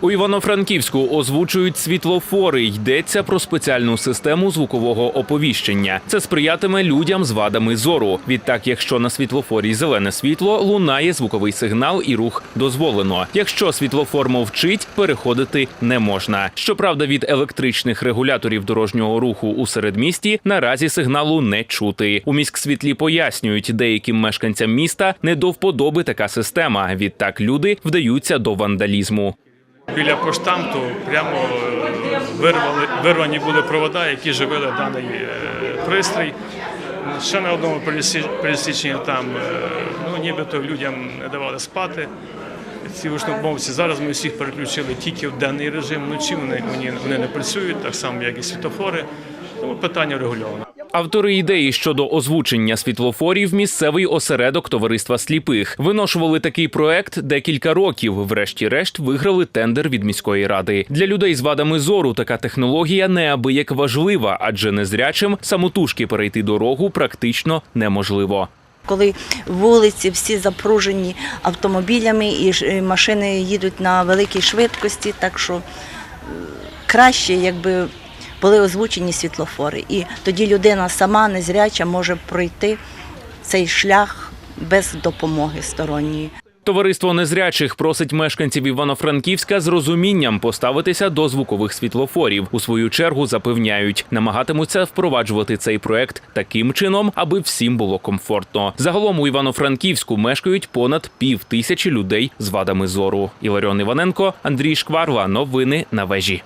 У Івано-Франківську озвучують світлофори. Йдеться про спеціальну систему звукового оповіщення. Це сприятиме людям з вадами зору. Відтак, якщо на світлофорі зелене світло, лунає звуковий сигнал і рух дозволено. Якщо світлофор мовчить, переходити не можна. Щоправда, від електричних регуляторів дорожнього руху у середмісті наразі сигналу не чути. У міськсвітлі пояснюють, деяким мешканцям міста не до вподоби така система. Відтак люди вдаються до вандалізму. Біля поштамту прямо е, вирвали, вирвані були провода, які живили даний е, пристрій. Ще на одному пересіченні там е, ну, нібито людям не давали спати. Ці гучномовці зараз ми всіх переключили тільки в денний режим. Вночі вони, вони, не працюють, так само, як і світофори. Тому питання врегульовано. Автори ідеї щодо озвучення світлофорів місцевий осередок товариства сліпих виношували такий проект декілька років. Врешті-решт виграли тендер від міської ради. Для людей з вадами зору така технологія неабияк важлива, адже незрячим самотужки перейти дорогу практично неможливо. коли вулиці всі запружені автомобілями і машини їдуть на великій швидкості, так що е, краще, якби були озвучені світлофори. І тоді людина сама незряча може пройти цей шлях без допомоги сторонньої. Товариство незрячих просить мешканців Івано-Франківська з розумінням поставитися до звукових світлофорів. У свою чергу запевняють, намагатимуться впроваджувати цей проект таким чином, аби всім було комфортно. Загалом у Івано-Франківську мешкають понад пів тисячі людей з вадами зору. Іларіон Іваненко, Андрій Шкварла. Новини на вежі.